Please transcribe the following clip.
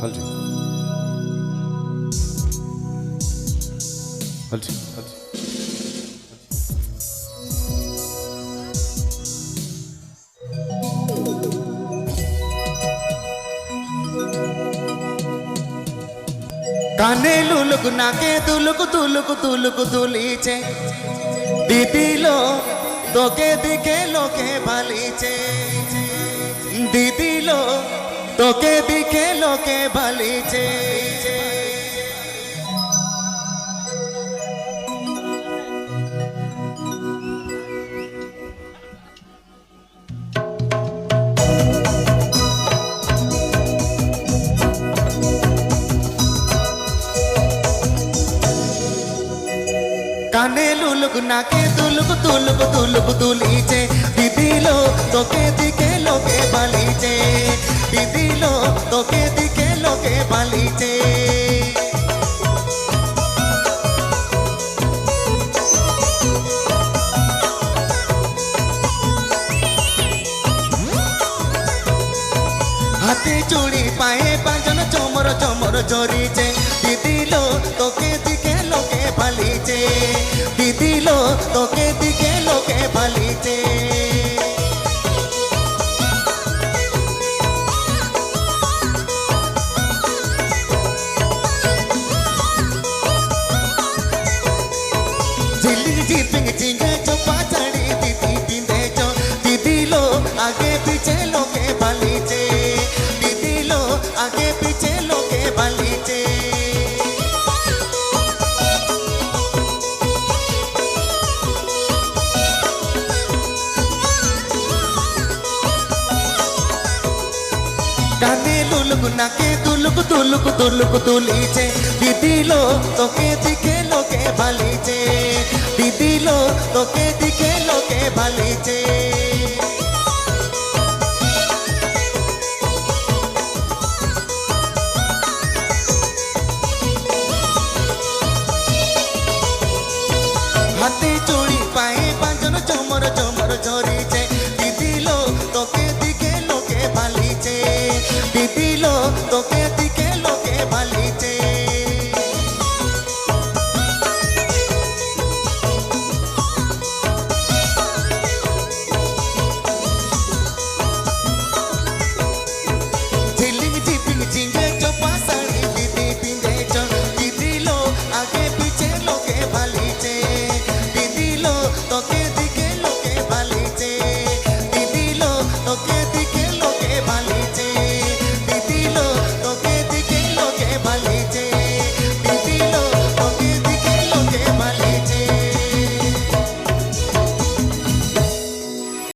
হলজি হলজি হলজি কানে লুলুক, নাকে তুলুক তুলুক তুলুক তুলিছে দিদিলো তোকে দিকে লোকে ভালিছে। দিদিলো তোকে লোকে ভালিছে কানে লুলুক নাকে তুলুক তুলুক তুলুক তুলিছে দিদিলো তোকে দিকে লোকে ভালিছে হাতে চুড়ি, পায়ে পাঁচজন চমর চমর জড়িছে। দিদিলো তোকে দিকে লোকে ভালিছে দিদিলো তোকে দিকে লোকে ভালিছে চোপা চড়ি দিদি পিঁধেছ দিদিলো আগে পিছে লোকে